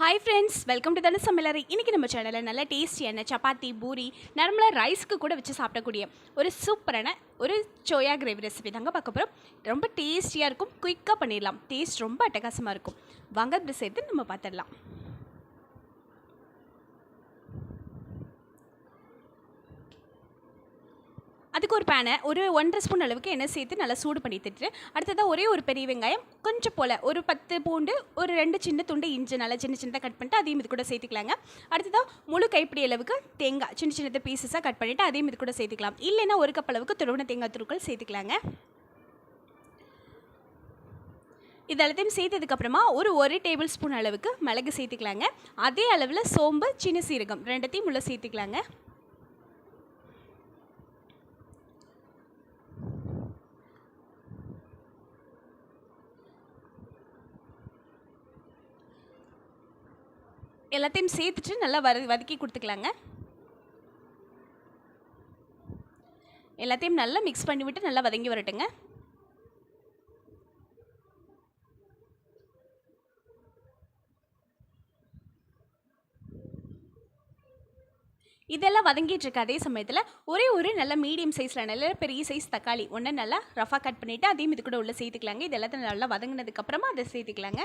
Hi friends welcome to தன சமையலரை இன்றைக்கி நம்ம சேனலில் நல்ல டேஸ்டியான சப்பாத்தி பூரி நார்மலாக ரைஸ்க்கு கூட வச்சு சாப்பிடக்கூடிய ஒரு சூப்பரான ஒரு சோயா கிரேவி ரெசிபி தாங்க பார்க்க போகிறோம் ரொம்ப டேஸ்டியாக இருக்கும் குயிக்காக பண்ணிடலாம். டேஸ்ட் ரொம்ப அட்டகாசமாக இருக்கும். வாங்க இப்படி சேர்த்து நம்ம பார்த்துடலாம். அதுக்கு ஒரு பேனை ஒரு ஒன்றரை ஸ்பூன் அளவுக்கு எண்ணெய் சேர்த்து நல்லா சூடு பண்ணி திட்டு அடுத்ததாக ஒரே ஒரு பெரிய வெங்காயம் கொஞ்சம் போல் ஒரு பத்து பூண்டு ஒரு ரெண்டு சின்ன துண்டு இஞ்சி நல்லா சின்ன சின்னதாக கட் பண்ணிட்டு அதையும் இது கூட சேர்த்துக்கலாங்க. அடுத்ததாக முழு கைப்பிடி அளவுக்கு தேங்காய் சின்ன சின்னதாக பீசஸாக கட் பண்ணிவிட்டு அதையும் இது கூட சேர்த்துக்கலாம். இல்லைன்னா ஒரு கப் அளவுக்கு துருவன தேங்காய் துருக்கள் சேர்த்துக்கலாங்க. இது எல்லாத்தையும் சேர்த்ததுக்கப்புறமா ஒரு ஒரு டேபிள் ஸ்பூன் அளவுக்கு மிளகு சேர்த்துக்கலாங்க. அதே அளவில் சோம்பு சின்ன சீரகம் ரெண்டத்தையும் உள்ள சேர்த்துக்கலாங்க. எல்லாத்தையும் சேர்த்துட்டு நல்லா வறு வதக்கி கொடுத்துக்கலாங்க. எல்லாத்தையும் நல்லா மிக்ஸ் பண்ணிவிட்டு நல்லா வதங்கி வரட்டுங்க. இதெல்லாம் வதங்கிட்டு இருக்க அதே சமயத்தில் ஒரே ஒரு நல்ல மீடியம் சைஸில் நல்ல பெரிய சைஸ் தக்காளி ஒன்று நல்லா ரஃபாக கட் பண்ணிவிட்டு அதையும் இது கூட உள்ளே சேர்த்துக்கலாங்க. இது எல்லாத்தையும் நல்லா வதங்கினதுக்கப்புறமா அதை சேர்த்துக்கலாங்க.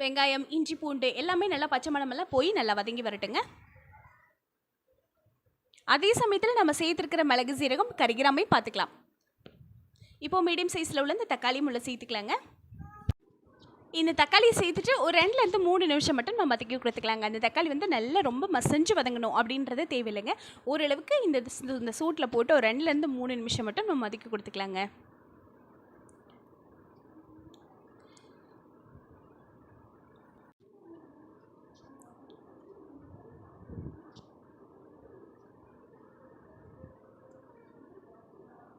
வெங்காயம் இஞ்சி பூண்டு எல்லாமே நல்லா பச்சை மணமெல்லாம் போய் நல்லா வதங்கி வரட்டுங்க. அதே சமயத்தில் நம்ம சேர்த்துருக்கிற மிளகு சீரகம் கரிகிராமே பார்த்துக்கலாம். இப்போது மீடியம் சைஸில் உள்ள இந்த தக்காளியும் உள்ள சேர்த்துக்கலாங்க. இந்த தக்காளியை சேர்த்துட்டு ஒரு ரெண்டுலேருந்து மூணு நிமிஷம் மட்டும் நம்ம வதக்கி கொடுத்துக்கலாங்க. அந்த தக்காளி வந்து நல்லா ரொம்ப மசஞ்சு வதங்கணும் அப்படின்றது தேவையில்லைங்க. ஓரளவுக்கு இந்த இந்த சூட்டில் போட்டு ஒரு ரெண்டுலேருந்து மூணு நிமிஷம் மட்டும் நம்ம வதக்கி கொடுத்துக்கலாங்க.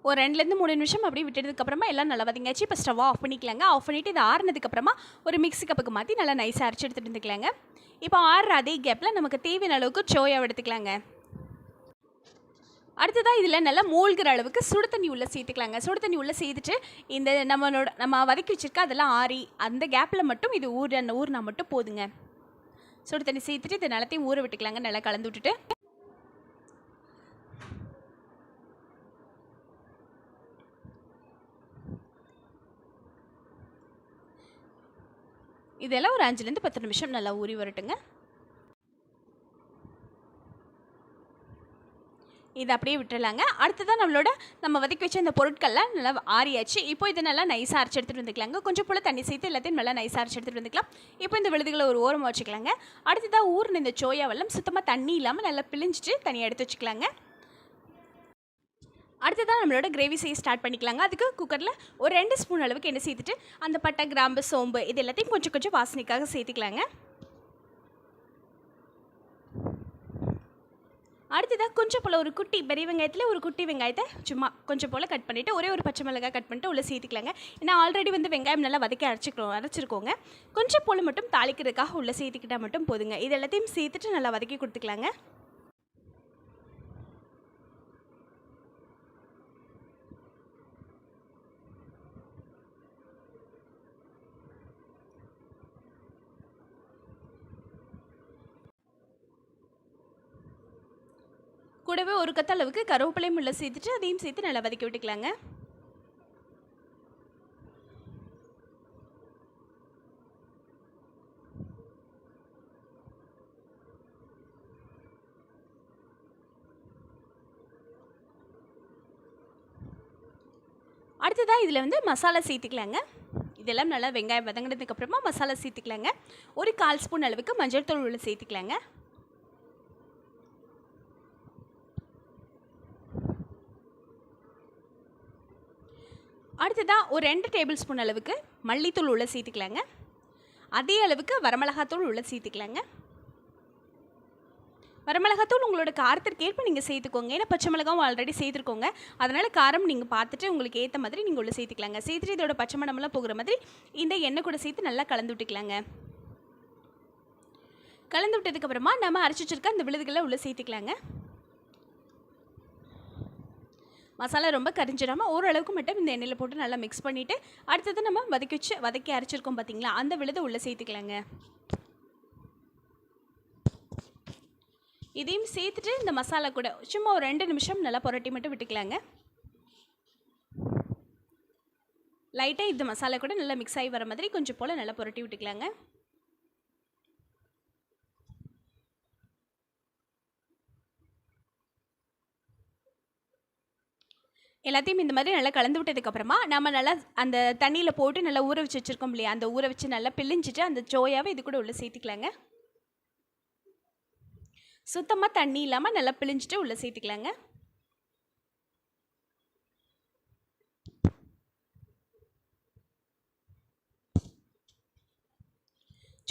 ஒரு ரெண்டுலேருந்து மூணு நிமிஷம் அப்படியே விட்டதுக்கப்புறமா எல்லாம் நல்லா வதங்காச்சு இப்போ ஸ்டவ் ஆஃப் பண்ணிக்கலாங்க. ஆஃப் பண்ணிவிட்டு இது ஆறுனதுக்கப்புறமா ஒரு மிக்ஸி கப்புக்கு மாற்றி நல்லா நைஸாக அரைச்சி எடுத்துகிட்டு இருந்துக்கலாங்க. இப்போ ஆறுற அதே கேப்பில் நமக்கு தேவையான அளவுக்கு சோயாவை எடுத்துக்கலாங்க. அடுத்ததாக இதில் நல்லா மூழ்கிற அளவுக்கு சுடு தண்ணி உள்ளே சேர்த்துக்கலாங்க. சுடு தண்ணி உள்ளே சேர்த்துட்டு இந்த நம்மளோட நம்ம வதக்கி வச்சிருக்க அதெல்லாம் ஆறி அந்த கேப்பில் மட்டும் இது ஊற ஊறினா மட்டும் போதுங்க. சுடு தண்ணி சேர்த்துட்டு இது நிலத்தையும் ஊற விட்டுக்கலாங்க. நல்லா கலந்து விட்டுட்டு. இதெல்லாம் ஒரு அஞ்சுலேருந்து பத்து நிமிஷம் நல்லா ஊறி வரட்டுங்க. இதை அப்படியே விட்டுறலாங்க. அடுத்ததான் நம்மளோட நம்ம வதக்கி வச்ச இந்த பொருட்கள்லாம் நல்லா ஆறியாச்சு. இப்போ இதை நல்லா நைஸாக அரைச்சி எடுத்துகிட்டு வந்துக்கலாங்க. கொஞ்சம் போல் தண்ணி சேர்த்து எல்லாத்தையும் நல்லா நைஸாக அரைச்சி எடுத்துகிட்டு வந்துக்கலாம். இப்போ இந்த விழுதுகளை ஒரு ஓரமாக வச்சுக்கலாங்க. அடுத்ததாக ஊறின இந்த சோயா வெள்ளம் சுத்தமாக தண்ணி இல்லாமல் நல்லா பிழிஞ்சிட்டு தனியாக எடுத்து வச்சுக்கலாங்க. அடுத்ததான் நம்மளோட கிரேவி செய்ய ஸ்டார்ட் பண்ணிக்கலாங்க. அதுக்கு குக்கரில் ஒரு ரெண்டு ஸ்பூன் அளவுக்கு எண்ணெய் சேர்த்துட்டு அந்த பட்டை கிராம்பு சோம்பு இது எல்லாத்தையும் கொஞ்சம் கொஞ்சம் வாசனைக்காக சேர்த்துக்கலாங்க. அடுத்ததாக கொஞ்சம் போல் ஒரு குட்டி பெரிய வெங்காயத்தில் ஒரு குட்டி வெங்காயத்தை சும்மா கொஞ்சம் போல் கட் பண்ணிவிட்டு ஒரே ஒரு பச்சை மிளகாய் கட் பண்ணிட்டு உள்ளே சேர்த்துக்கலாங்க. ஏன்னா ஆல்ரெடி வந்து வெங்காயம் நல்லா வதக்கி அரைச்சிக்கிறோம் அரைச்சிருக்கோங்க. கொஞ்சம் போல் மட்டும் தாளிக்கிறதுக்காக உள்ளே சேர்த்துக்கிட்டால் மட்டும் போதுங்க. இது எல்லாத்தையும் சேர்த்துட்டு நல்லா வதக்கி கொடுத்துக்கலாங்க. கூடவே ஒரு கத்த அளவுக்கு கருவேப்பிலையும் உள்ள சேர்த்துட்டு அதையும் சேர்த்து நல்லா வதக்கி விட்டுக்கலாங்க. அடுத்ததாக இதில் வந்து மசாலா சேர்த்துக்கலாங்க. இதெல்லாம் நல்லா வெங்காயம் வதங்கினதுக்கப்புறமா மசாலா சேர்த்துக்கலாங்க. ஒரு கால் ஸ்பூன் அளவுக்கு மஞ்சள் தூள் உள்ள சேர்த்துக்கலாங்க. அடுத்ததாக ஒரு ரெண்டு டேபிள் ஸ்பூன் அளவுக்கு மல்லித்தூள் உள்ள சேர்த்துக்கலாங்க. அதே அளவுக்கு வரமிளகாத்தூள் உள்ள சேர்த்துக்கலாங்க. வரமிளகாத்தூள் உங்களோட காரத்திற்கு ஏற்ப நீங்கள் சேர்த்துக்கோங்க. ஏன்னா பச்சை மிளகாவும் ஆல்ரெடி சேர்த்துருக்கோங்க. அதனால் காரம் நீங்கள் பார்த்துட்டு உங்களுக்கு ஏற்ற மாதிரி நீங்கள் உள்ளே சேர்த்துக்கலாங்க. சேர்த்துட்டு இதோட பச்சை மணமெல்லாம் போகிற மாதிரி இந்த எண்ணெய் கூட சேர்த்து நல்லா கலந்து விட்டுக்கலாங்க. கலந்து விட்டதுக்கப்புறமா நம்ம அரைச்சி வச்சிருக்க அந்த விழுதுகளை உள்ளே சேர்த்துக்கலாங்க. மசாலா ரொம்ப கரிஞ்சிடாமல் ஓரளவுக்கு மட்டும் இந்த எண்ணெயில் போட்டு நல்லா மிக்ஸ் பண்ணிவிட்டு அடுத்தது நம்ம வதக்கி வச்சு வதக்கி அரைச்சிருக்கோம் பார்த்தீங்களா அந்த விழுதை உள்ளே சேர்த்துக்கலாங்க. இதையும் சேர்த்துட்டு இந்த மசாலா கூட சும்மா ஒரு ரெண்டு நிமிஷம் நல்லா புரட்டி மட்டும் விட்டுக்கலாங்க. லைட்டாக இந்த மசாலா கூட நல்லா மிக்ஸ் ஆகி வர மாதிரி கொஞ்சம் போல் நல்லா புரட்டி விட்டுக்கலாங்க. எல்லாத்தையும் இந்த மாதிரி நல்லா கலந்து விட்டதுக்கப்புறமா நம்ம நல்லா அந்த தண்ணியில் போட்டு நல்லா ஊற வச்சு வச்சுருக்கோம் இல்லையா? அந்த ஊற வச்சு நல்லா பிழிஞ்சிட்டு அந்த சோயாவை இது கூட உள்ளே சேர்த்துக்கலாங்க. சுத்தமாக தண்ணி இல்லாமல் நல்லா பிழிஞ்சிட்டு உள்ளே சேர்த்துக்கலாங்க.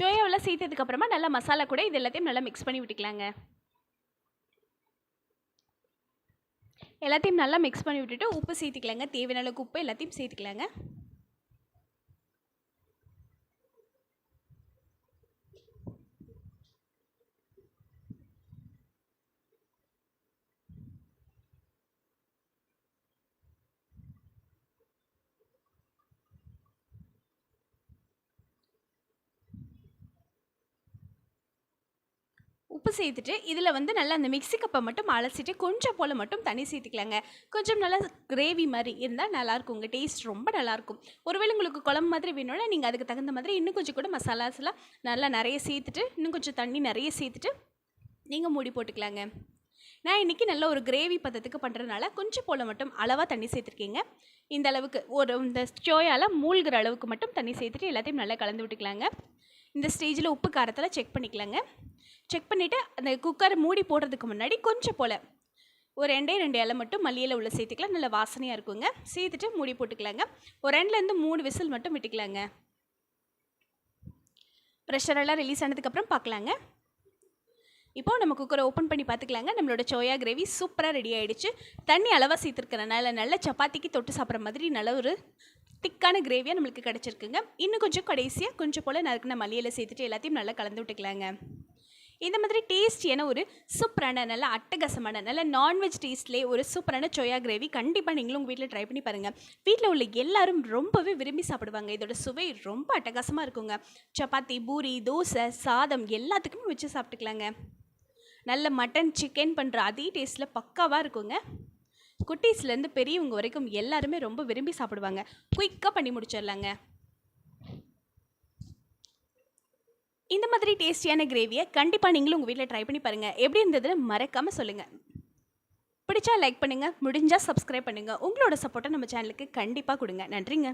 சோயாவில் சேர்த்ததுக்கப்புறமா நல்லா மசாலா கூட இது எல்லாத்தையும் நல்லா மிக்ஸ் பண்ணி விட்டுக்கலாங்க. எல்லாத்தையும் நல்லா மிக்ஸ் பண்ணி விட்டுட்டு உப்பு சேர்த்துக்கலாங்க. தேவையான அளவுக்கு உப்பு எல்லாத்தையும் சேர்த்துக்கலாங்க. உப்பு சேர்த்துட்டு இதில் வந்து நல்லா அந்த மிக்ஸி கப்பை மட்டும் அலசிட்டு கொஞ்சம் போல் மட்டும் தண்ணி சேர்த்துக்கலாங்க. கொஞ்சம் நல்லா கிரேவி மாதிரி இருந்தால் நல்லாயிருக்குங்க டேஸ்ட் ரொம்ப நல்லாயிருக்கும். ஒருவேளை உங்களுக்கு குழம்பு மாதிரி வேணும்னா நீங்கள் அதுக்கு தகுந்த மாதிரி இன்னும் கொஞ்சம் கூட மசாலாஸ்லாம் நல்லா நிறைய சேர்த்துட்டு இன்னும் கொஞ்சம் தண்ணி நிறைய சேர்த்துட்டு நீங்கள் மூடி போட்டுக்கலாங்க. நான் இன்றைக்கி நல்ல ஒரு கிரேவி பதத்துக்கு பண்ணுறதுனால கொஞ்சம் போல் மட்டும் அளவாக தண்ணி சேர்த்துருக்கீங்க. இந்த அளவுக்கு ஒரு இந்த சோயால் மூழ்கிற அளவுக்கு மட்டும் தண்ணி சேர்த்துட்டு எல்லாத்தையும் நல்லா கலந்து விட்டுக்கலாங்க. இந்த ஸ்டேஜில் உப்பு காரத்தில் செக் பண்ணிக்கலாங்க. செக் பண்ணிவிட்டு அந்த குக்கரை மூடி போடுறதுக்கு முன்னாடி கொஞ்சம் போல். ஒரு ரெண்டே ரெண்டு இலை மட்டும் மல்லியில் உள்ள சேர்த்துக்கலாம். நல்ல வாசனையாக இருக்குங்க. சேர்த்துட்டு மூடி போட்டுக்கலாங்க. ஒரு ரெண்டுலேருந்து மூணு விசில் மட்டும் விட்டுக்கலாங்க. ப்ரெஷரெல்லாம் ரிலீஸ் ஆனதுக்கப்புறம் பார்க்கலாங்க இப்போ நம்ம குக்கரை ஓப்பன் பண்ணி பார்த்துக்கலாங்க நம்மளோட சோயா கிரேவி சூப்பராக ரெடி ஆகிடுச்சு தண்ணி அளவாக சேர்த்துருக்கறனால நல்ல சப்பாத்திக்கு தொட்டு சாப்பிட்ற மாதிரி நல்ல ஒரு திக்கான கிரேவியாக நம்மளுக்கு கிடச்சிருக்குங்க. இன்னும் கொஞ்சம் கடைசியாக கொஞ்சம் போல் நறுக்குன மல்லியில் சேர்த்துட்டு எல்லாத்தையும் நல்லா கலந்து விட்டுக்கலாங்க. இந்த மாதிரி டேஸ்டியான ஒரு சூப்பரான நல்ல அட்டகாசமான நல்ல நான்வெஜ் டேஸ்ட்லேயே ஒரு சூப்பரான சோயா கிரேவி கண்டிப்பாக நீங்களும் உங்கள் வீட்டில் ட்ரை பண்ணி பாருங்கள் வீட்டில் உள்ள எல்லாரும் ரொம்பவே விரும்பி சாப்பிடுவாங்க. இதோட சுவை ரொம்ப அட்டகாசமாக இருக்குங்க. சப்பாத்தி பூரி தோசை சாதம் எல்லாத்துக்குமே வச்சு சாப்பிட்டுக்கலாங்க. நல்ல மட்டன் சிக்கன் பண்ணுற அதே டேஸ்ட்டில் பக்காவாக இருக்குங்க. குட்டீஸ்லேருந்து பெரியவங்க வரைக்கும் எல்லாருமே ரொம்ப விரும்பி சாப்பிடுவாங்க. குயிக்காக பண்ணி முடிச்சிடலாங்க. இந்த மாதிரி டேஸ்டியான கிரேவியை கண்டிப்பாக நீங்களும் உங்கள் வீட்டில் ட்ரை பண்ணி பாருங்கள் எப்படி இருந்ததுன்னு மறக்காமல் சொல்லுங்கள் பிடிச்சா லைக் பண்ணுங்கள் முடிஞ்சால் சப்ஸ்கிரைப் பண்ணுங்கள் உங்களோட சப்போர்ட்டை நம்ம சேனலுக்கு கண்டிப்பாக கொடுங்க. நன்றிங்க.